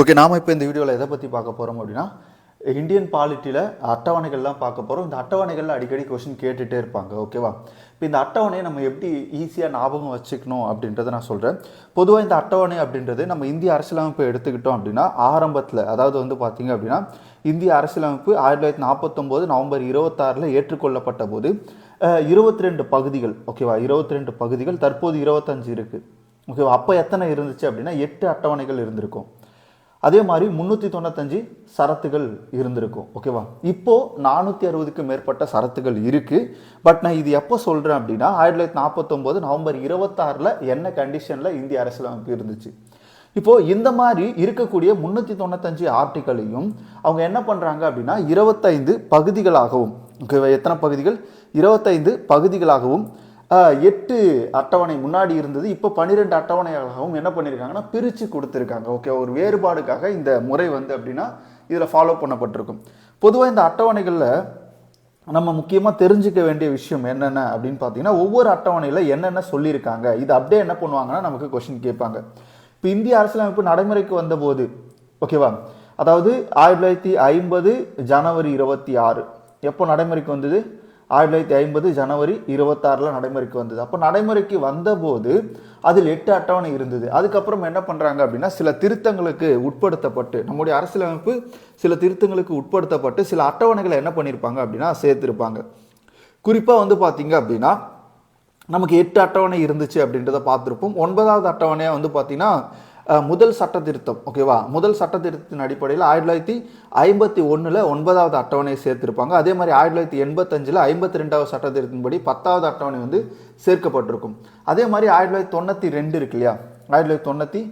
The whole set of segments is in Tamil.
ஓகே நாம் இப்போ இந்த வீடியோவில் எதை பற்றி பார்க்க போகிறோம் அப்படின்னா இந்தியன் பாலிட்டியில் அட்டவணைகள்லாம் பார்க்க போகிறோம் இந்த அட்டவணைகளில் அடிக்கடி கொஷின் கேட்டுகிட்டே இருப்பாங்க ஓகேவா இப்போ இந்த அட்டவணையை நம்ம எப்படி ஈஸியாக ஞாபகம் வச்சுக்கணும் அப்படின்றத நான் சொல்கிறேன் பொதுவாக இந்த அட்டவணை அப்படின்றது நம்ம இந்திய அரசியலமைப்பை எடுத்துக்கிட்டோம் அப்படின்னா ஆரம்பத்தில் அதாவது வந்து பார்த்தீங்க அப்படின்னா இந்திய அரசியலமைப்பு ஆயிரத்தி தொள்ளாயிரத்தி நாற்பத்தொம்போது நவம்பர் இருபத்தாறில் ஏற்றுக்கொள்ளப்பட்ட போது இருபத்தி ரெண்டு பகுதிகள் ஓகேவா இருபத்தி ரெண்டு பகுதிகள் தற்போது இருபத்தஞ்சு இருக்குது ஓகேவா அப்போ எத்தனை இருந்துச்சு அப்படின்னா எட்டு அட்டவணைகள் இருந்திருக்கும். அதே மாதிரி முந்நூற்றி தொண்ணூத்தஞ்சு சரத்துகள் இருந்திருக்கும் ஓகேவா இப்போது நானூற்றி அறுபதுக்கு மேற்பட்ட சரத்துகள் இருக்குது பட் நான் இது எப்போ சொல்கிறேன் அப்படின்னா ஆயிரத்தி தொள்ளாயிரத்தி நாற்பத்தொம்போது நவம்பர் இருபத்தாறில் என்ன கண்டிஷனில் இந்திய அரசியலமைப்பு இருந்துச்சு. இப்போது இந்த மாதிரி இருக்கக்கூடிய முந்நூற்றி தொண்ணூத்தஞ்சு ஆர்டிக்கலையும் அவங்க என்ன பண்ணுறாங்க அப்படின்னா இருபத்தைந்து பகுதிகளாகவும் ஓகேவா எத்தனை பகுதிகள்? இருபத்தைந்து பகுதிகளாகவும் எட்டு அட்டவணை முன்னாடி இருந்தது இப்போ பன்னிரெண்டு அட்டவணையாகவும் என்ன பண்ணியிருக்காங்கன்னா பிரித்து கொடுத்துருக்காங்க. ஓகே ஒரு வேறுபாடுக்காக இந்த முறை வந்து அப்படின்னா இதில் ஃபாலோ பண்ணப்பட்டிருக்கும். பொதுவாக இந்த அட்டவணைகளில் நம்ம முக்கியமாக தெரிஞ்சுக்க வேண்டிய விஷயம் என்னென்ன அப்படின்னு பார்த்தீங்கன்னா ஒவ்வொரு அட்டவணையில் என்னென்ன சொல்லியிருக்காங்க. இது அப்படியே என்ன பண்ணுவாங்கன்னா நமக்கு கொஷின் கேட்பாங்க. இப்போ இந்திய அரசியலமைப்பு நடைமுறைக்கு வந்தபோது ஓகேவா அதாவது ஆயிரத்தி தொள்ளாயிரத்தி ஐம்பது ஜனவரி இருபத்தி ஆறு. எப்போ நடைமுறைக்கு வந்தது? ஆயிரத்தி தொள்ளாயிரத்தி ஐம்பது ஜனவரி இருபத்தாறில் நடைமுறைக்கு வந்தது. அப்போ நடைமுறைக்கு வந்தபோது அதில் எட்டு அட்டவணை இருந்தது. அதுக்கப்புறம் என்ன பண்ணுறாங்க அப்படின்னா சில திருத்தங்களுக்கு உட்படுத்தப்பட்டு நம்முடைய அரசியலமைப்பு சில திருத்தங்களுக்கு உட்படுத்தப்பட்டு சில அட்டவணைகளை என்ன பண்ணியிருப்பாங்க அப்படின்னா சேர்த்துருப்பாங்க. குறிப்பாக வந்து பார்த்தீங்க அப்படின்னா நமக்கு எட்டு அட்டவணை இருந்துச்சு அப்படின்றத பார்த்துருப்போம். ஒன்பதாவது அட்டவணையாக வந்து பார்த்திங்கன்னா முதல் சட்ட திருத்தம் ஓகேவா முதல் சட்ட திருத்தத்தின் அடிப்படையில் ஆயிரத்தி தொள்ளாயிரத்தி ஐம்பத்தி ஒன்றில் ஒன்பதாவது அட்டவணையை சேர்த்திருப்பாங்க. அதே மாதிரி ஆயிரத்தி தொள்ளாயிரத்தி எண்பத்தஞ்சில் ஐம்பத்தி ரெண்டாவது சட்ட திருத்தின்படி பத்தாவது அட்டவணை வந்து சேர்க்கப்பட்டிருக்கும். அதே மாதிரி ஆயிரத்தி தொள்ளாயிரத்தி தொண்ணூற்றி ரெண்டு இருக்கு இல்லையா? ஆயிரத்தி தொள்ளாயிரத்தி தொண்ணூற்றி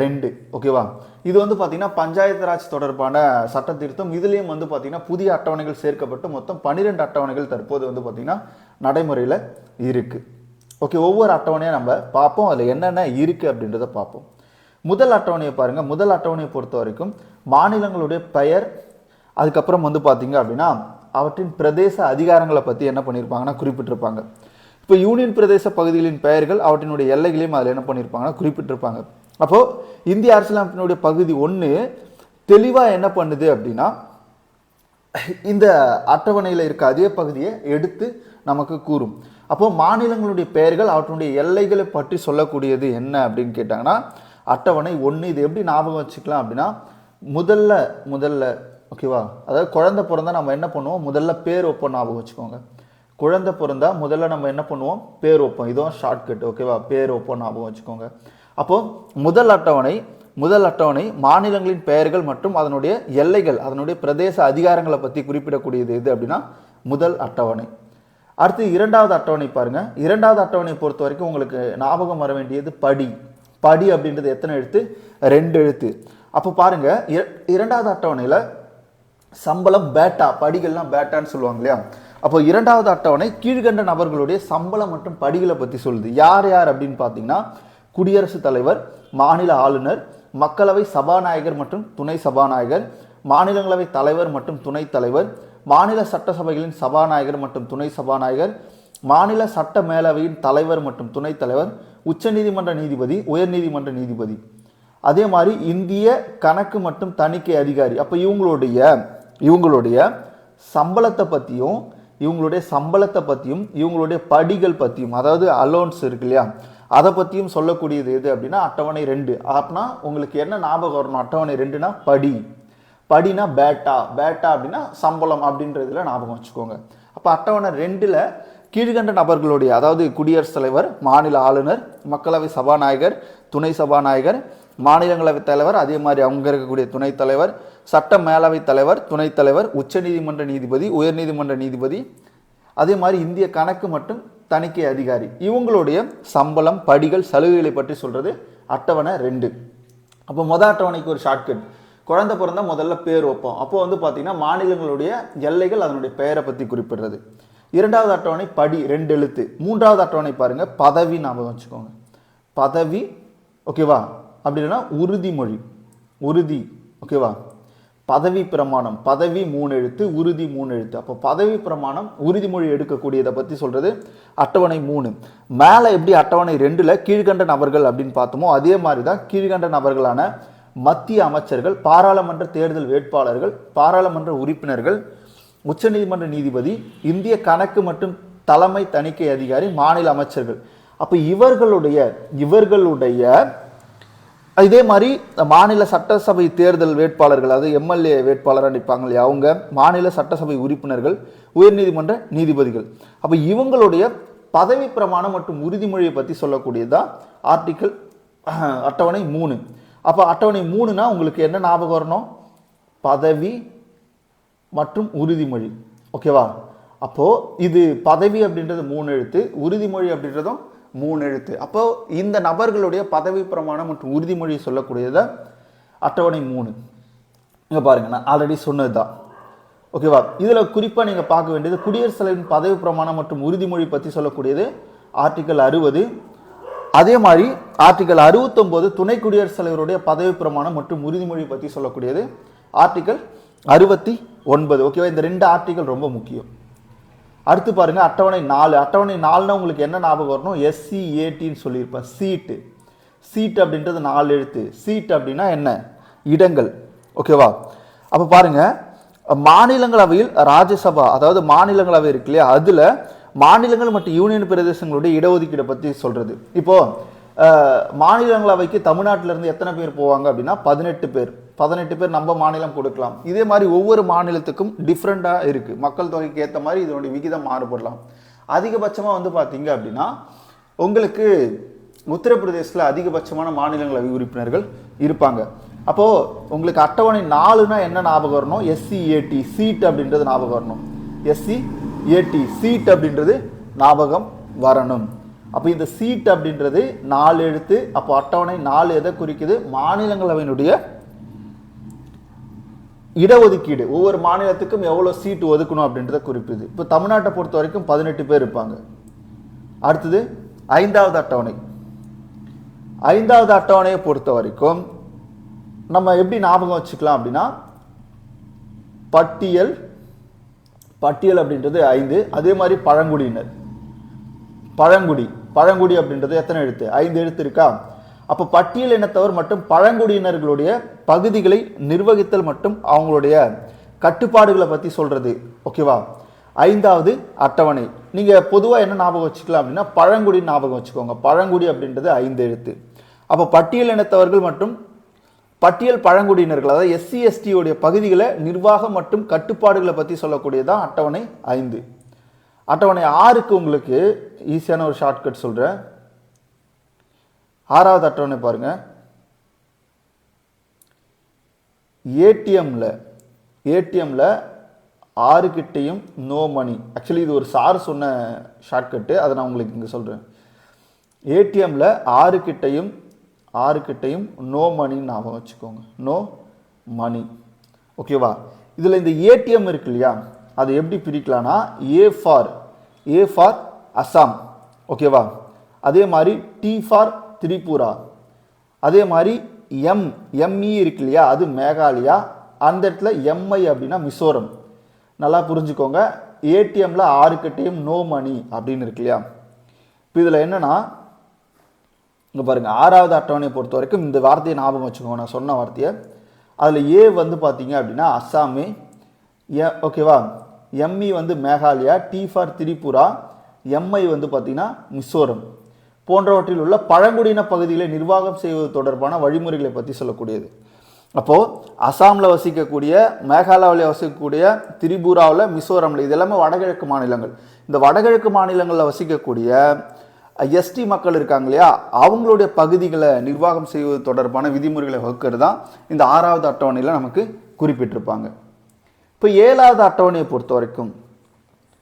ரெண்டு ஓகேவா இது வந்து பார்த்தீங்கன்னா பஞ்சாயத்து ராஜ் தொடர்பான சட்ட திருத்தம் இதுலேயும் வந்து பார்த்தீங்கன்னா புதிய அட்டவணைகள் சேர்க்கப்பட்டு மொத்தம் பன்னிரெண்டு அட்டவணைகள் தற்போது வந்து பார்த்திங்கன்னா நடைமுறையில் இருக்குது ஓகே ஒவ்வொரு அட்டவணையாக நம்ம பார்ப்போம். அதில் என்னென்ன இருக்குது அப்படின்றத பார்ப்போம். முதல் அட்டவணையை பாருங்கள் முதல் அட்டவணையை பொறுத்த வரைக்கும் மாநிலங்களுடைய பெயர் அதுக்கப்புறம் வந்து பார்த்தீங்க அப்படின்னா அவற்றின் பிரதேச அதிகாரங்களை பற்றி என்ன பண்ணியிருப்பாங்கன்னா குறிப்பிட்டிருப்பாங்க. இப்போ யூனியன் பிரதேச பகுதிகளின் பெயர்கள் அவற்றினுடைய எல்லைகளையும் அதில் என்ன பண்ணியிருப்பாங்கன்னா குறிப்பிட்டிருப்பாங்க. அப்போது இந்திய அரசியலமைப்பினுடைய பகுதி ஒன்று தெளிவாக என்ன பண்ணுது அப்படின்னா இந்த அட்டவணையில் இருக்க அதே பகுதியை எடுத்து நமக்கு கூறும். அப்போது மாநிலங்களுடைய பெயர்கள் அவற்றினுடைய எல்லைகளை பற்றி சொல்லக்கூடியது என்ன அப்படின்னு கேட்டாங்கன்னா அட்டவணை ஒன்று இது எப்படி ஞாபகம் வச்சுக்கலாம் அப்படின்னா முதல்ல முதல்ல ஓகேவா அதாவது குழந்த பிறந்தா நம்ம என்ன பண்ணுவோம்? முதல்ல பேர் வைப்போம் ஞாபகம் வச்சுக்கோங்க. குழந்தை பிறந்தா முதல்ல நம்ம என்ன பண்ணுவோம்? பேர் வைப்போம். இதுவும் ஷார்ட்கட் ஓகேவா பேர் வைப்போம் ஞாபகம் வச்சுக்கோங்க. அப்போ முதல் அட்டவணை முதல் அட்டவணை மாநிலங்களின் பெயர்கள் மற்றும் அதனுடைய எல்லைகள் அதனுடைய பிரதேச அதிகாரங்களை பற்றி குறிப்பிடக்கூடியது எது அப்படின்னா முதல் அட்டவணை. அடுத்து இரண்டாவது அட்டவணை பாருங்கள் இரண்டாவது அட்டவணை பொறுத்த வரைக்கும் உங்களுக்கு ஞாபகம் வர வேண்டியது படி. படி அப்படின்றது எத்தனை எழுத்து? ரெண்டு எழுத்து. அப்போ பாருங்க இர- இரண்டாவது அட்டவணையில் சம்பளம் பேட்டா படிகள்லாம் பேட்டான்னு சொல்லுவாங்க இல்லையா? அப்போ இரண்டாவது அட்டவணை கீழ்கண்ட நபர்களுடைய சம்பளம் மற்றும் படிகளை பற்றி சொல்லுது. யார் யார் அப்படின்னு பார்த்தீங்கன்னா குடியரசுத் தலைவர் மாநில ஆளுநர் மக்களவை சபாநாயகர் மற்றும் துணை சபாநாயகர் மாநிலங்களவை தலைவர் மற்றும் துணைத் தலைவர் மாநில சட்டசபைகளின் சபாநாயகர் மற்றும் துணை சபாநாயகர் மாநில சட்ட மேலவையின் தலைவர் மற்றும் துணைத் தலைவர் உச்சநீதிமன்ற நீதிபதி உயர்நீதிமன்ற நீதிபதி. அதே மாதிரி இந்திய கணக்கு மற்றும் தணிக்கை அதிகாரி. அப்போ இவங்களுடைய இவங்களுடைய சம்பளத்தை பற்றியும் இவங்களுடைய சம்பளத்தை பற்றியும் இவங்களுடைய படிகள் பற்றியும் அதாவது அலோன்ஸ் இருக்கு இல்லையா? அதை பற்றியும் சொல்லக்கூடியது எது அப்படின்னா அட்டவணை ரெண்டு. அப்படின்னா உங்களுக்கு என்ன ஞாபகம் வரணும்? அட்டவணை ரெண்டுனா படி. படினா பேட்டா பேட்டா அப்படின்னா சம்பளம் அப்படின்றதுல ஞாபகம் வச்சுக்கோங்க. அப்போ அட்டவணை ரெண்டில் கீழ்கண்ட நபர்களுடைய அதாவது குடியரசுத் தலைவர் மாநில ஆளுநர் மக்களவை சபாநாயகர் துணை சபாநாயகர் மாநிலங்களவை தலைவர் அதே மாதிரி அவங்க இருக்கக்கூடிய துணைத் தலைவர் சட்ட மேலவை தலைவர் துணைத் தலைவர் உச்சநீதிமன்ற நீதிபதி உயர்நீதிமன்ற நீதிபதி அதே மாதிரி இந்திய கணக்கு மற்றும் தணிக்கை அதிகாரி. இவங்களுடைய சம்பளம் படிகள் சலுகைகளை பற்றி சொல்கிறது அட்டவணை ரெண்டு. அப்போ மொதல் அட்டவணைக்கு ஒரு ஷார்ட்கட் குழந்தை பிறந்தால் முதல்ல பேர் வைப்போம். அப்போ வந்து பார்த்தீங்கன்னா மாநிலங்களுடைய எல்லைகள் அதனுடைய பெயரை பற்றி குறிப்பிடுறது. இரண்டாவது அட்டவணை படி ரெண்டு எழுத்து. மூன்றாவது அட்டவணை பாருங்கள் பதவி ஞாபகம் வச்சுக்கோங்க. பதவி ஓகேவா அப்படி இல்லைன்னா உறுதிமொழி உறுதி ஓகேவா பதவி பிரமாணம். பதவி மூணு எழுத்து உறுதி மூணு எழுத்து. அப்போ பதவி பிரமாணம் உறுதிமொழி எடுக்கக்கூடியதை பற்றி சொல்கிறது அட்டவணை மூணு. மேலே எப்படி அட்டவணை ரெண்டில் கீழ்கண்ட நபர்கள் அப்படின்னு பார்த்தோமோ அதே மாதிரி தான் கீழ்கண்ட நபர்களான மத்திய அமைச்சர்கள் பாராளுமன்ற தேர்தல் வேட்பாளர்கள் பாராளுமன்ற உறுப்பினர்கள் உச்சநீதிமன்ற நீதிபதி இந்திய கணக்கு மற்றும் தலைமை தணிக்கை அதிகாரி மாநில அமைச்சர்கள். அப்போ இவர்களுடைய இவர்களுடைய இதே மாதிரி மாநில சட்டசபை தேர்தல் வேட்பாளர்கள் அதாவது எம்எல்ஏ வேட்பாளராக நிற்பாங்க இல்லையா அவங்க மாநில சட்டசபை உறுப்பினர்கள் உயர்நீதிமன்ற நீதிபதிகள். அப்போ இவங்களுடைய பதவி பிரமாணம் மற்றும் உறுதிமொழியை பற்றி சொல்லக்கூடியதுதான் ஆர்டிக்கிள் அட்டவணை மூணு. அப்போ அட்டவணை மூணுனா உங்களுக்கு என்ன ஞாபகம் வரணும்? பதவி மற்றும் உறுதிமொழி. ஓகேவா? அப்போது இது பதவி அப்படின்றது மூணு எழுத்து உறுதிமொழி அப்படின்றதும் மூணு எழுத்து. அப்போது இந்த நபர்களுடைய பதவி பிரமாணம் மற்றும் உறுதிமொழி சொல்லக்கூடியதை அட்டவணை மூணு. இங்கே பாருங்க நான் ஆல்ரெடி சொன்னது தான் ஓகேவா? இதில் குறிப்பாக நீங்கள் பார்க்க வேண்டியது குடியரசுத் தலைவரின் பதவி பிரமாணம் மற்றும் உறுதிமொழி பற்றி சொல்லக்கூடியது ஆர்டிக்கல் அறுபது. அதே மாதிரி ஆர்டிக்கல் அறுபத்தொம்போது துணை குடியரசுத் தலைவருடைய பதவி பிரமாணம் மற்றும் உறுதிமொழி பற்றி சொல்லக்கூடியது ஆர்டிக்கல் அறுபத்தி ஒன்பது. ஓகேவா இந்த ரெண்டு ஆர்டிகல் ரொம்ப முக்கியம். அடுத்து பாருங்கள் அட்டவணை நாலு. அட்டவணை நாலுனா உங்களுக்கு என்ன ஞாபகம் வரணும்? எஸ்சி ஏடின்னு சொல்லியிருப்பேன் சீட்டு சீட் அப்படின்றது நாலு எழுத்து. சீட் அப்படின்னா என்ன? இடங்கள். ஓகேவா அப்போ பாருங்க மாநிலங்களவையில் ராஜ்யசபா அதாவது மாநிலங்களவை இருக்கு இல்லையா? அதில் மாநிலங்கள் மற்றும் யூனியன் பிரதேசங்களுடைய இடஒதுக்கீடை பற்றி சொல்கிறது இப்போது மாநிலங்களவைக்கு தமிழ்நாட்டிலேருந்து எத்தனை பேர் போவாங்க அப்படின்னா பதினெட்டு பேர். பதினெட்டு பேர் நம்ம மாநிலம் கொடுக்கலாம். இதே மாதிரி ஒவ்வொரு மாநிலத்துக்கும் டிஃப்ரெண்ட்டாக இருக்குது மக்கள் தொகைக்கு ஏற்ற மாதிரி இதனுடைய விகிதம் மாறுபடலாம். அதிகபட்சமாக வந்து பார்த்தீங்க அப்படின்னா உங்களுக்கு உத்தரப்பிரதேசத்தில் அதிகபட்சமான மாநிலங்களவை உறுப்பினர்கள் இருப்பாங்க. அப்போது உங்களுக்கு அட்டவணை நாலுனா என்ன ஞாபகம் வரணும்? எஸ்சி ஏடி சீட் அப்படின்றது ஞாபகம் வரணும். எஸ்சி ஏடி சீட் அப்படின்றது ஞாபகம் வரணும். அப்போ இந்த சீட் அப்படின்றது நாலு எழுத்து அப்போ அட்டவணை நாலு எதை குறிக்குது? மாநிலங்களவையினுடைய இடஒதுக்கீடு. ஒவ்வொரு மாநிலத்துக்கும் எவ்வளோ சீட்டு ஒதுக்கணும் அப்படின்றத குறிப்பிடுது. இப்போ தமிழ்நாட்டை பொறுத்த வரைக்கும் பதினெட்டு பேர் இருப்பாங்க. அடுத்தது ஐந்தாவது அட்டவணை. ஐந்தாவது அட்டவணையை பொறுத்த வரைக்கும் நம்ம எப்படி ஞாபகம் வச்சுக்கலாம் அப்படின்னா பட்டியல் பட்டியல் அப்படின்றது ஐந்து அதே மாதிரி பழங்குடியினர். பழங்குடி. பழங்குடி அப்படின்றது எத்தனை எழுத்து? ஐந்து எழுத்து இருக்கா? அப்போ பட்டியல் இனத்தவர் மற்றும் பழங்குடியினர்களுடைய பகுதிகளை நிர்வகித்தல் மற்றும் அவங்களுடைய கட்டுப்பாடுகளை பற்றி சொல்கிறது ஓகேவா ஐந்தாவது அட்டவணை. நீங்கள் பொதுவாக என்ன ஞாபகம் வச்சுக்கலாம் அப்படின்னா பழங்குடி ஞாபகம் வச்சுக்கோங்க. பழங்குடி அப்படின்றது ஐந்து எழுத்து. அப்போ பட்டியல் இனத்தவர்கள் மற்றும் பட்டியல் பழங்குடியினர்கள் அதாவது எஸ்சி எஸ்டியோடைய பகுதிகளை நிர்வாகம் மற்றும் கட்டுப்பாடுகளை பற்றி சொல்லக்கூடியதான் அட்டவணை ஐந்து. அட்டவணை ஆறுக்கு உங்களுக்கு ஈஸியான ஒரு ஷார்ட்கட் சொல்கிறேன் ஆறாவது அட்டவணை பாருங்கள் ஏடிஎம்மில் ஏடிஎம்மில் ஆறு கிட்டையும் நோ மணி ஆக்சுவலி இது ஒரு சார் சொன்ன ஷார்ட்கட்டு அதை நான் உங்களுக்கு இங்கே சொல்கிறேன் ஏடிஎம்மில் ஆறு கிட்டையும் ஆறு கிட்டையும் நோ மணின்னு ஞாபகம் வச்சுக்கோங்க. நோ மணி ஓகேவா இதில் இந்த ஏடிஎம் இருக்கு இல்லையா? அதை எப்படி பிரிக்கலாம்னா A for A for Assam ஓகேவா அதே மாதிரி டி ஃபார் திரிபுரா. அதே மாதிரி எம் எம்இ இருக்கு இல்லையா? அது மேகாலயா? அந்த இடத்துல எம்ஐ அப்படின்னா மிசோரம். நல்லா புரிஞ்சுக்கோங்க. ஏடிஎம்ல ஆறு கட்டியும் நோ மணி அப்படின்னு இருக்கு இல்லையா? இப்போ இதில் என்னென்னா இங்கே பாருங்கள் ஆறாவது அட்டவணையை பொறுத்த வரைக்கும் இந்த வார்த்தையை ஞாபகம் வச்சுக்கோங்க. நான் சொன்ன வார்த்தையை. அதில் ஏ வந்து பார்த்தீங்க அப்படின்னா அஸ்ஸாமு ஏ ஓகேவா எம்இ வந்து Meghalaya T for Tripura M I வந்து பார்த்திங்கன்னா மிசோரம். போன்றவற்றில் உள்ள பழங்குடியின பகுதிகளை நிர்வாகம் செய்வது தொடர்பான வழிமுறைகளை பற்றி சொல்லக்கூடியது. அப்போது அசாமில் வசிக்கக்கூடிய மேகாலயாவில் வசிக்கக்கூடிய திரிபுராவில் மிசோரமில் இது எல்லாமே வடகிழக்கு மாநிலங்கள். இந்த வடகிழக்கு மாநிலங்களில் வசிக்கக்கூடிய எஸ்டி மக்கள் இருக்காங்க இல்லையா? அவங்களுடைய பகுதிகளை நிர்வாகம் செய்வது தொடர்பான விதிமுறைகளை வகுக்கிறது தான் இந்த ஆறாவது அட்டவணையில் நமக்கு குறிப்பிட்டிருப்பாங்க. இப்போ ஏழாவது அட்டவணையை பொறுத்த வரைக்கும்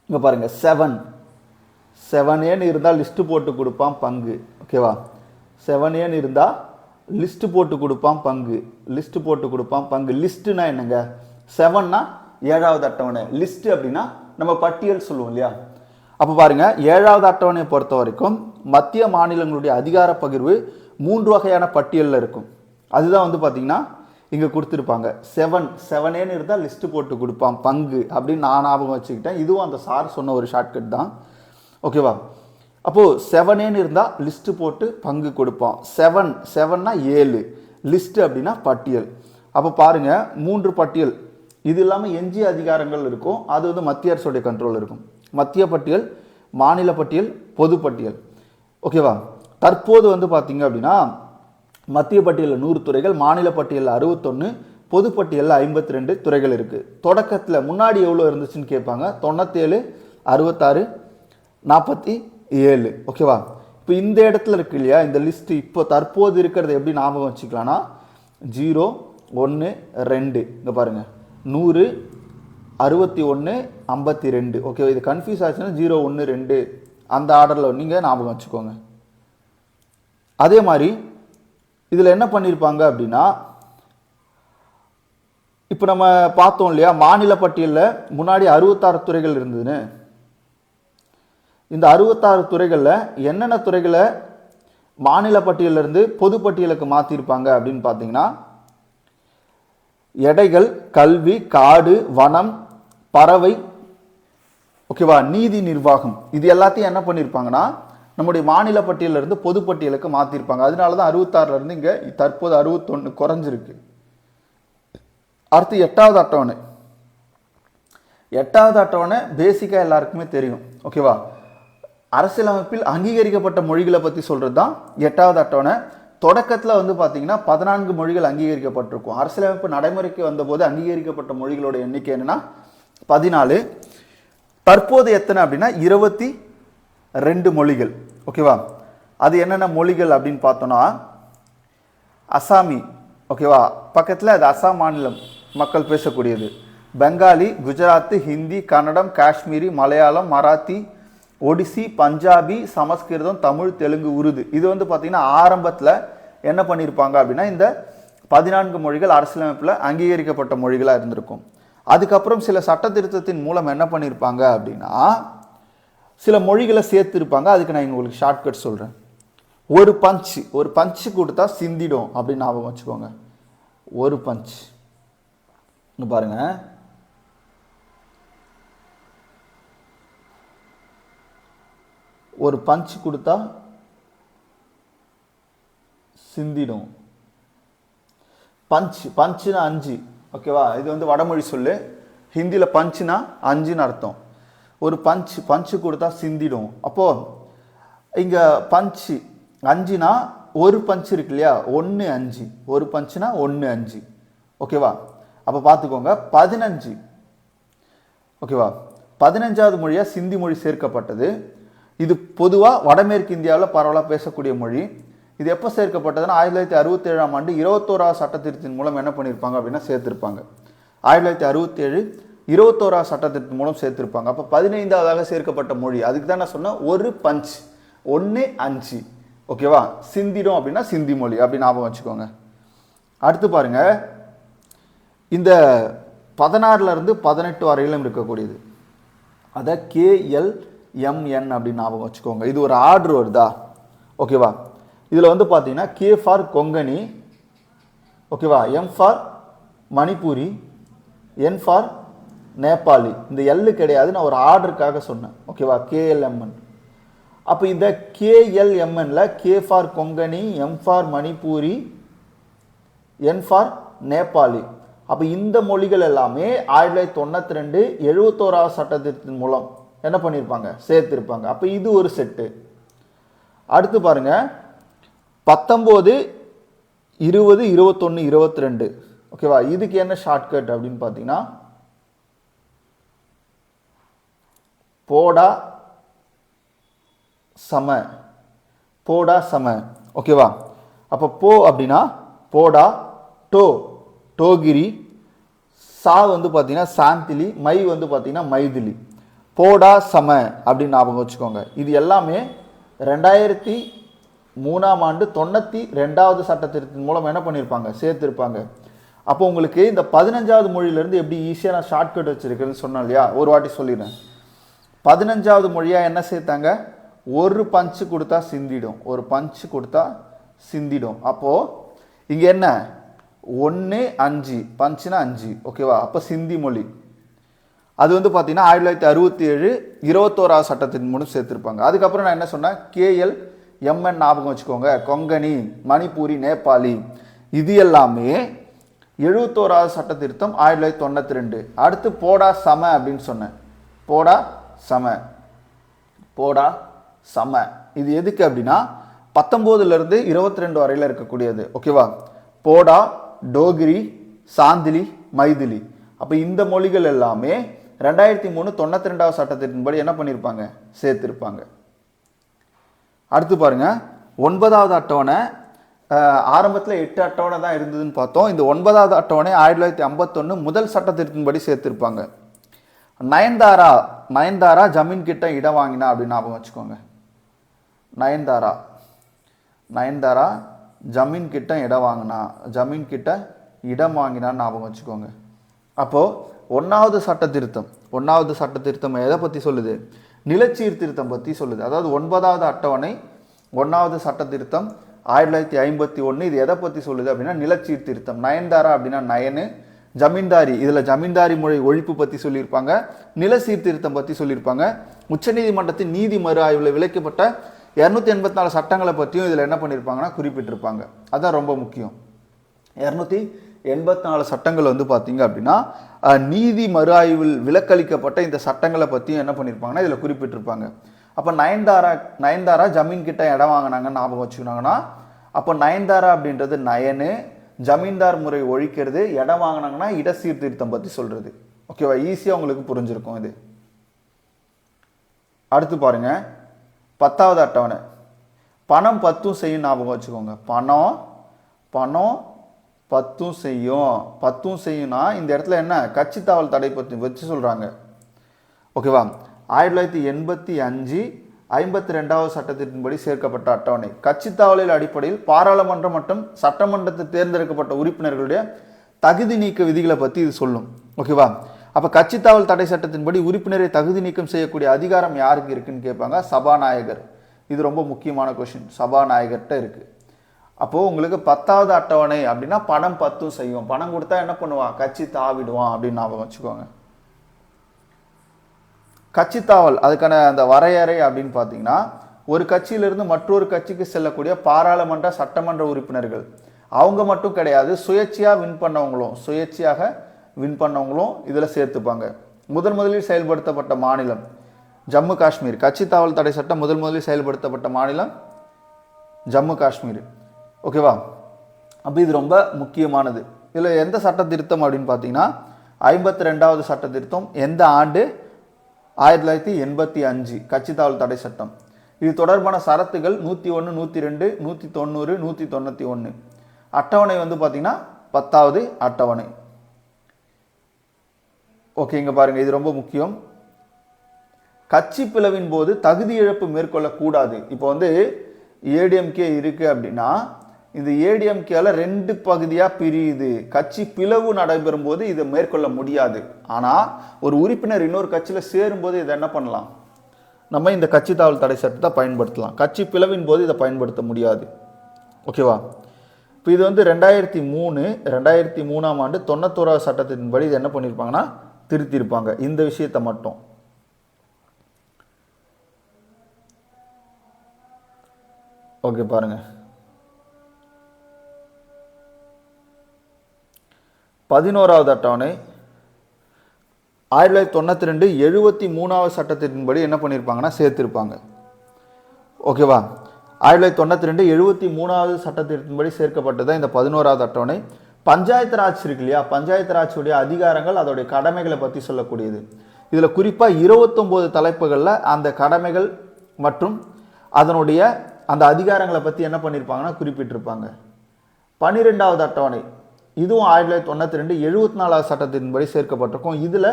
இங்கே பாருங்க செவன் செவன் ஏன்னு இருந்தால் லிஸ்ட்டு போட்டு கொடுப்பான் பங்கு ஓகேவா செவன் ஏன்னு இருந்தால் லிஸ்ட்டு போட்டு கொடுப்பான் பங்கு லிஸ்ட்டு போட்டு கொடுப்பான் பங்கு. லிஸ்ட்டுனா என்னங்க? செவன்னா ஏழாவது அட்டவணை. லிஸ்ட்டு அப்படின்னா நம்ம பட்டியல் சொல்லுவோம் இல்லையா? அப்போ பாருங்க ஏழாவது அட்டவணையை பொறுத்த வரைக்கும் மத்திய மாநிலங்களுடைய அதிகார பகிர்வு மூன்று வகையான பட்டியலில் இருக்கும். அதுதான் வந்து பார்த்திங்கன்னா இங்கே கொடுத்துருப்பாங்க. செவன் செவனேன்னு இருந்தால் லிஸ்ட்டு போட்டு கொடுப்பான் பங்கு அப்படின்னு நான் ஞாபகம் வச்சுக்கிட்டேன். இதுவும் அந்த சார் சொன்ன ஒரு ஷார்ட்கட் தான். ஓகேவா அப்போது செவனேன்னு இருந்தால் லிஸ்ட்டு போட்டு பங்கு கொடுப்பான். செவன் செவன்னா ஏழு. லிஸ்ட்டு அப்படின்னா பட்டியல். அப்போ பாருங்க மூன்று பட்டியல். இது இல்லாமல் எஞ்சிய அதிகாரங்கள் இருக்கும். அது வந்து மத்திய அரசுடைய கண்ட்ரோல் இருக்கும். மத்திய பட்டியல் மாநில பட்டியல் பொது பட்டியல். ஓகேவா தற்போது வந்து பார்த்தீங்க அப்படின்னா மத்திய பட்டியலில் நூறு துறைகள் மாநில பட்டியலில் அறுபத்தொன்று பொதுப்பட்டியலில் ஐம்பத்தி ரெண்டு துறைகள் இருக்குது தொடக்கத்தில் முன்னாடி எவ்வளோ இருந்துச்சுன்னு கேட்பாங்க. தொண்ணூத்தேழு அறுபத்தாறு நாற்பத்தி ஏழு ஓகேவா? இப்போ இந்த இடத்துல இருக்கு இல்லையா? இந்த லிஸ்ட்டு இப்போ தற்போது இருக்கிறத எப்படி ஞாபகம் வச்சுக்கலாம்னா ஜீரோ ஒன்று ரெண்டு. இங்கே பாருங்கள் நூறு அறுபத்தி ஒன்று ஐம்பத்தி ரெண்டு ஓகே இது கன்ஃபியூஸ் ஆச்சுன்னா ஜீரோ ஒன்று ரெண்டு. அந்த ஆர்டரில் நீங்கள் ஞாபகம் வச்சுக்கோங்க. அதே மாதிரி இதில் என்ன பண்ணியிருப்பாங்க அப்படின்னா இப்போ நம்ம பார்த்தோம் இல்லையா மாநில பட்டியலில் முன்னாடி அறுபத்தாறு துறைகள் இருந்ததுன்னு. இந்த அறுபத்தாறு துறைகளில் என்னென்ன துறைகளை மாநில பட்டியலிருந்து பொது பட்டியலுக்கு மாற்றிருப்பாங்க அப்படின்னு பார்த்தீங்கன்னா எடைகள் கல்வி காடு வனம் பறவை ஓகேவா நீதி நிர்வாகம் இது எல்லாத்தையும் என்ன பண்ணியிருப்பாங்கன்னா நம்முடைய மாநில பட்டியலிருந்து பொது பட்டியலுக்கு மாற்றிருப்பாங்க அதனால தான் அறுபத்தாறுலேருந்து இங்கே தற்போது அறுபத்தொன்று குறைஞ்சிருக்கு. அடுத்து எட்டாவது அட்டவணை. எட்டாவது அட்டவணை பேசிக்காக எல்லாருக்குமே தெரியும். ஓகேவா அரசியலமைப்பில் அங்கீகரிக்கப்பட்ட மொழிகளை பற்றி சொல்கிறது தான் எட்டாவது அட்டவணை. தொடக்கத்தில் வந்து பார்த்திங்கன்னா பதினான்கு மொழிகள் அங்கீகரிக்கப்பட்டிருக்கும். அரசியலமைப்பு நடைமுறைக்கு வந்தபோது அங்கீகரிக்கப்பட்ட மொழிகளோட எண்ணிக்கை என்னென்னா பதினாலு. தற்போது எத்தனை அப்படின்னா இருபத்தி ரெண்டு மொழிகள் ஓகேவா அது என்னென்ன மொழிகள் அப்படின்னு பார்த்தோன்னா அசாமி ஓகேவா பக்கத்தில் அது அசாம் மாநிலம் மக்கள் பேசக்கூடியது. பெங்காலி குஜராத்து ஹிந்தி கன்னடம் காஷ்மீரி மலையாளம் மராத்தி ஒடிசி பஞ்சாபி சமஸ்கிருதம் தமிழ் தெலுங்கு உருது. இது வந்து பார்த்திங்கன்னா ஆரம்பத்தில் என்ன பண்ணியிருப்பாங்க அப்படின்னா இந்த பதினான்கு மொழிகள் அரசியலமைப்பில் அங்கீகரிக்கப்பட்ட மொழிகளாக இருந்திருக்கும். அதுக்கப்புறம் சில சட்ட திருத்தத்தின் மூலம் என்ன பண்ணியிருப்பாங்க அப்படின்னா சில மொழிகளை சேர்த்துருப்பாங்க. அதுக்கு நான் உங்களுக்கு ஷார்ட்கட் சொல்கிறேன் ஒரு பஞ்ச் ஒரு பஞ்சு கொடுத்தா சிந்திடும் அப்படின்னு ஞாபகம் வச்சுக்கோங்க. ஒரு பஞ்ச் இங்கே பாருங்க. ஒரு பஞ்ச் கொடுத்தா சிந்திடும். பஞ்ச் பஞ்சுனா அஞ்சு. ஓகேவா இது வந்து வடமொழி சொல்லு. ஹிந்தியில் பஞ்சுனா அஞ்சுன்னு அர்த்தம். ஒரு பஞ்ச் பஞ்சு கொடுத்தா சிந்திடும். அப்போது இங்கே பஞ்சு அஞ்சுனா ஒரு பஞ்ச் இருக்கு இல்லையா? ஒன்று அஞ்சு. ஒரு பஞ்சுனா ஒன்று அஞ்சு. ஓகேவா அப்போ பார்த்துக்கோங்க பதினஞ்சு. ஓகேவா பதினஞ்சாவது மொழியாக சிந்தி மொழி சேர்க்கப்பட்டது. இது பொதுவாக வடமேற்கு இந்தியாவில் பரவலாக பேசக்கூடிய மொழி. இது எப்போ சேர்க்கப்பட்டதுன்னா ஆயிரத்தி தொள்ளாயிரத்தி அறுபத்தேழாம் ஆண்டு இருபத்தோராவது சட்டத்திருத்தின் மூலம் என்ன பண்ணியிருப்பாங்க அப்படின்னா சேர்த்திருப்பாங்க. ஆயிரத்தி தொள்ளாயிரத்தி அறுபத்தேழு இருபத்தோராவது சட்டத்திருத்தின் மூலம் சேர்த்திருப்பாங்க. அப்போ பதினைந்தாவதாக சேர்க்கப்பட்ட மொழி அதுக்கு தான் நான் சொன்னேன் ஒரு பஞ்ச் ஒன்று அஞ்சு. ஓகேவா சிந்திடும் அப்படின்னா சிந்தி மொழி அப்படின்னு ஞாபகம் வச்சுக்கோங்க. அடுத்து பாருங்க. இந்த பதினாறுலேருந்து பதினெட்டு வரையிலும் இருக்கக்கூடியது. அதை கேஎல்எம்என் அப்படின்னு ஞாபகம் வச்சுக்கோங்க. இது ஒரு ஆர்டர் வருதா ஓகேவா இதில் வந்து பார்த்தீங்கன்னா கே ஃபார் கொங்கணி ஓகேவா M for Manipuri N for Nepali இந்த எல்லு கிடையாது நான் ஒரு ஆர்டருக்காக சொன்னேன். ஓகேவா? கேஎல்எம்என் அப்போ இந்த கேஎல்எம்என்ல K for Konkani M for Manipuri N for Nepali. அப்போ இந்த மொழிகள் எல்லாமே ஆயிரத்தி தொள்ளாயிரத்தி தொண்ணூற்றி ரெண்டு எழுபத்தோராவது சட்டத்திட்டத்தின் மூலம் என்ன பண்ணியிருப்பாங்க சேர்த்திருப்பாங்க. அப்போ இது ஒரு செட்டு. அடுத்து பாருங்க. பத்தொம்போது இருபது இருபத்தொன்று இருபத்தி ரெண்டு ஓகேவா? இதுக்கு என்ன ஷார்ட்கட் அப்படின்னு பார்த்தீங்கன்னா போடா சம. போடா சம. ஓகேவா அப்போ போ அப்படின்னா போடா டோ. டோகிரி. சா வந்து பார்த்தீங்கன்னா சாந்திலி மை வந்து பார்த்தீங்கன்னா மைதிலி. போடா சம அப்படின்னு ஞாபகம் வச்சுக்கோங்க. இது எல்லாமே ரெண்டாயிரத்தி மூணாம் ஆண்டு தொண்ணூற்றி ரெண்டாவது சட்டத்திருத்தின் மூலம் என்ன பண்ணியிருப்பாங்க சேர்த்துருப்பாங்க. அப்போ உங்களுக்கு இந்த பதினஞ்சாவது மொழியிலேருந்து எப்படி ஈஸியாக நான் ஷார்ட்கட் வச்சுருக்கேன்னு சொன்னேன் இல்லையா? ஒரு வாட்டி சொல்லிடுறேன். பதினஞ்சாவது மொழியாக என்ன சேர்த்தாங்க? ஒரு பஞ்சு கொடுத்தா சிந்திடும். ஒரு பஞ்சு கொடுத்தா சிந்திடும். அப்போது இங்கே என்ன? ஒன்று அஞ்சு. பஞ்சுனா அஞ்சு. ஓகேவா அப்போ சிந்தி மொழி. அது வந்து பார்த்தீங்கன்னா ஆயிரத்தி தொள்ளாயிரத்தி அறுபத்தி ஏழு இருபத்தோராவது சட்டத்தின் மூலம் சேர்த்துருப்பாங்க. அதுக்கப்புறம் நான் என்ன சொன்னேன்? கேஎல் எம்என் ஞாபகம் வச்சுக்கோங்க. கொங்கணி மணிப்பூரி நேபாளி. இது எல்லாமே எழுபத்தோராவது சட்ட திருத்தம் ஆயிரத்தி தொள்ளாயிரத்தி தொண்ணூற்றி ரெண்டு. அடுத்து போடா சம அப்படின்னு சொன்னேன். போடா சம. போடா சம. இது எதுக்கு அப்படின்னா பத்தொம்போதுலேருந்து இருபத்தி ரெண்டு வரையில் இருக்கக்கூடியது. ஓகேவா போடா டோகிரி சாந்திலி மைதிலி. அப்போ இந்த மொழிகள் எல்லாமே ரெண்டாயிரத்தி மூணு தொண்ணூற்றி ரெண்டாவது சட்டத்தின்படி என்ன பண்ணியிருப்பாங்க சேர்த்துருப்பாங்க. அடுத்து பாருங்க. ஒன்பதாவது அட்டவணை ஆரம்பத்தில் எட்டு அட்டவணை தான் இருந்ததுன்னு பார்த்தோம். இந்த ஒன்பதாவது அட்டவணை ஆயிரத்தி தொள்ளாயிரத்தி ஐம்பத்தொன்று முதல் சட்டத்திற்கின்படி சேர்த்துருப்பாங்க. நயன்தாரா நயன்தாரா ஜமீன் கிட்ட இடம் வாங்கினா அப்படின்னு ஞாபகம் வச்சுக்கோங்க. நயன்தாரா. நயன்தாரா ஜமீன் கிட்ட இடம் வாங்கினா ஜமீன் கிட்ட இடம் வாங்கினான்னு ஞாபகம் வச்சுக்கோங்க. அப்போது ஒன்றாவது சட்ட திருத்தம் ஒன்றாவது சட்ட திருத்தம் எதை பற்றி சொல்லுது? நிலச்சீர்திருத்தம் பற்றி சொல்லுது. அதாவது ஒன்பதாவது அட்டவணை ஒன்றாவது சட்ட திருத்தம் ஆயிரத்தி தொள்ளாயிரத்தி ஐம்பத்தி ஒன்று இது எதை பற்றி சொல்லுது அப்படின்னா நிலச்சீர்திருத்தம் நயன்தாரா அப்படின்னா நயனு ஜமீன்தாரி இதில் ஜமீன்தாரி முறை ஒழிப்பு பற்றி சொல்லியிருப்பாங்க நில சீர்திருத்தம் பற்றி சொல்லியிருப்பாங்க. உச்சநீதிமன்றத்தின் நீதி மறு ஆய்வில் விளைக்கப்பட்ட இரநூத்தி எண்பத்தி நாலு சட்டங்களை பற்றியும் இதில் என்ன பண்ணியிருப்பாங்கன்னா குறிப்பிட்டிருப்பாங்க. அதுதான் ரொம்ப முக்கியம். இரநூத்தி எண்பத்தி நாலு சட்டங்கள் வந்து பார்த்தீங்க அப்படின்னா நீதி மறு ஆய்வில் விலக்களிக்கப்பட்ட இந்த சட்டங்களை பற்றியும் என்ன பண்ணியிருப்பாங்கன்னா இதில் குறிப்பிட்டிருப்பாங்க. அப்போ நயன்தாரா நயன்தாரா ஜமீன் கிட்ட இடம் வாங்கினாங்கன்னு ஞாபகம் வச்சுக்கினாங்கன்னா அப்போ நயன்தாரா அப்படின்றது நயனு ஜமீன்தார் முறை ஒழிக்கிறது இடம் வாங்கினாங்கன்னா இட சீர்திருத்தம் பற்றி சொல்கிறது ஓகேவா ஈஸியாக உங்களுக்கு புரிஞ்சிருக்கும் இது. அடுத்து பாருங்க. பத்தாவது அட்டவணை. பணம் பத்தும் செய்யும் ஞாபகம் வச்சுக்கோங்க. பணம் பணம் பத்தும் செய்யும். பத்தும் செய்யும்னா இந்த இடத்துல என்ன? கட்சி தாவல் தடை பற்றி வச்சு சொல்கிறாங்க ஓகேவா ஆயிரத்தி தொள்ளாயிரத்தி எண்பத்தி அஞ்சு ஐம்பத்தி ரெண்டாவது சட்டத்தின்படி சேர்க்கப்பட்ட அட்டவணை. கட்சி தாவலில் அடிப்படையில் பாராளுமன்றம் மற்றும் சட்டமன்றத்தில் தேர்ந்தெடுக்கப்பட்ட உறுப்பினர்களுடைய தகுதி நீக்க விதிகளை பற்றி இது சொல்லும். ஓகேவா அப்போ கட்சி தாவல் தடை சட்டத்தின்படி உறுப்பினரை தகுதி நீக்கம் செய்யக்கூடிய அதிகாரம் யாருக்கு இருக்குன்னு கேட்பாங்க? சபாநாயகர். இது ரொம்ப முக்கியமான கொஷின் சபாநாயகர்கிட்ட இருக்குது அப்போது உங்களுக்கு பத்தாவது அட்டவணை அப்படின்னா பணம் பத்தும் செய்வோம் பணம் கொடுத்தா என்ன பண்ணுவான்? கட்சி தாவிடுவான் அப்படின்னு ஞாபகம் வச்சுக்கோங்க. கட்சித்தாவல் அதுக்கான அந்த வரையறை அப்படின்னு பார்த்தீங்கன்னா ஒரு கட்சியிலிருந்து மற்றொரு கட்சிக்கு செல்லக்கூடிய பாராளுமன்ற சட்டமன்ற உறுப்பினர்கள். அவங்க மட்டும் கிடையாது சுயேட்சையாக வின் பண்ணவங்களும் சுயேட்சையாக வின் பண்ணவங்களும் இதில் சேர்த்துப்பாங்க. முதன் முதலில் செயல்படுத்தப்பட்ட மாநிலம் ஜம்மு காஷ்மீர். கட்சித்தாவல் தடை சட்டம் முதல் முதலில் செயல்படுத்தப்பட்ட மாநிலம் ஜம்மு காஷ்மீர். ஓகேவா அப்போ இது ரொம்ப முக்கியமானது. இதில் எந்த சட்ட திருத்தம் அப்படின்னு பார்த்தீங்கன்னா ஐம்பத்தி ரெண்டாவது சட்ட திருத்தம் எந்த ஆண்டு ஆயிரத்தி தொள்ளாயிரத்தி எண்பத்தி அஞ்சு கட்சித்தாவல் தடை சட்டம். இது தொடர்பான சரத்துகள் நூற்றி ஒன்று நூற்றி ரெண்டு நூற்றி தொண்ணூறு நூற்றி தொண்ணூற்றி ஒன்று அட்டவணை வந்து பார்த்திங்கன்னா பத்தாவது அட்டவணை. ஓகே இங்கே பாருங்கள் இது ரொம்ப முக்கியம். கட்சி பிளவின் போது தகுதி இழப்பு மேற்கொள்ளக்கூடாது. இப்போ வந்து ஏடிஎம்கே இருக்குது அப்படின்னா இந்த ஏடிஎம்கேல ரெண்டு பகுதியாக பிரியுது. கட்சி பிளவு நடைபெறும் போது இதை மேற்கொள்ள முடியாது. ஆனால் ஒரு உறுப்பினர் இன்னொரு கட்சியில் சேரும்போது இதை என்ன பண்ணலாம்? நம்ம இந்த கட்சி தாவல் தடை சட்டத்தை பயன்படுத்தலாம். கட்சி பிளவின் போது இதை பயன்படுத்த முடியாது. ஓகேவா? இப்போ இது வந்து ரெண்டாயிரத்தி மூணு ரெண்டாயிரத்தி மூணாம் ஆண்டு தொண்ணூத்தோராவது சட்டத்தின்படி இது என்ன பண்ணியிருப்பாங்கன்னா திருத்தியிருப்பாங்க இந்த விஷயத்தை மட்டும். ஓகே பாருங்கள் பதினோராவது அட்டவணை. ஆயிரத்தி தொள்ளாயிரத்தி தொண்ணூற்றி ரெண்டு எழுபத்தி மூணாவது சட்டத்தின்படி என்ன பண்ணியிருப்பாங்கன்னா சேர்த்திருப்பாங்க. ஓகேவா? ஆயிரத்தி தொள்ளாயிரத்தி தொண்ணூற்றி ரெண்டு எழுபத்தி மூணாவது சட்டத்தின்படி சேர்க்கப்பட்டது இந்த பதினோராவது அட்டவணை. பஞ்சாயத்து ராஜ் இருக்கு இல்லையா? பஞ்சாயத்து ராஜுடைய அதிகாரங்கள் அதோடைய கடமைகளை பற்றி சொல்லக்கூடியது. இதில் குறிப்பாக இருபத்தொம்போது தலைப்புகளில் அந்த கடமைகள் மற்றும் அதனுடைய அந்த அதிகாரங்களை பற்றி என்ன பண்ணியிருப்பாங்கன்னா குறிப்பிட்டிருப்பாங்க. பன்னிரெண்டாவது அட்டவணை. இதுவும் ஆயிரத்தி தொள்ளாயிரத்தி தொண்ணூற்றி ரெண்டு எழுபத்தி நாலாவது சட்டத்தின்படி சேர்க்கப்பட்டிருக்கும். இதில்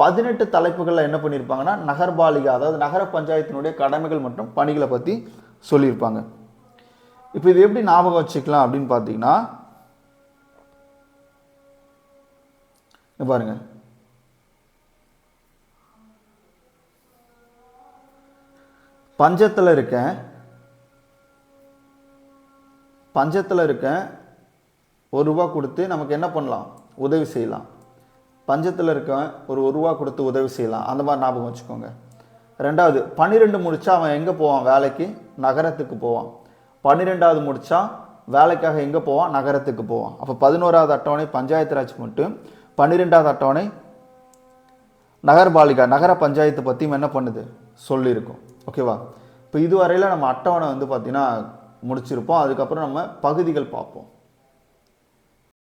பதினெட்டு தலைப்புகளில் என்ன பண்ணியிருப்பாங்கன்னா நகர்பாலிகா அதாவது நகர பஞ்சாயத்தினுடைய கடமைகள் மற்றும் பணிகளை பற்றி சொல்லியிருப்பாங்க. இப்போ இது எப்படி ஞாபகம் வச்சுக்கலாம் அப்படின்னு பார்த்தீங்கன்னா பாருங்க. பஞ்சத்தில் இருக்கேன். பஞ்சத்தில் இருக்கேன். ஒரு ரூபா கொடுத்து நமக்கு என்ன பண்ணலாம்? உதவி செய்யலாம். பஞ்சத்தில் இருக்கவன் ஒரு ஒரு ரூபா கொடுத்து உதவி செய்யலாம். அந்த மாதிரி ஞாபகம் வச்சுக்கோங்க. ரெண்டாவது பன்னிரெண்டு முடித்தா அவன் எங்கே போவான்? வேலைக்கு? நகரத்துக்கு போவான். பன்னிரெண்டாவது முடித்தா வேலைக்காக எங்கே போவான்? நகரத்துக்கு போவான். அப்போ பதினோராவது அட்டவணை பஞ்சாயத்து ராஜ் மட்டும். பன்னிரெண்டாவது அட்டவணை நகர்பாலிகா. நகர பஞ்சாயத்து பற்றியும் என்ன பண்ணுது? சொல்லியிருக்கோம். ஓகேவா இப்போ இதுவரையில் நம்ம அட்டவணை வந்து பார்த்திங்கன்னா முடிச்சிருப்போம். அதுக்கப்புறம் நம்ம பகுதிகள் பார்ப்போம்.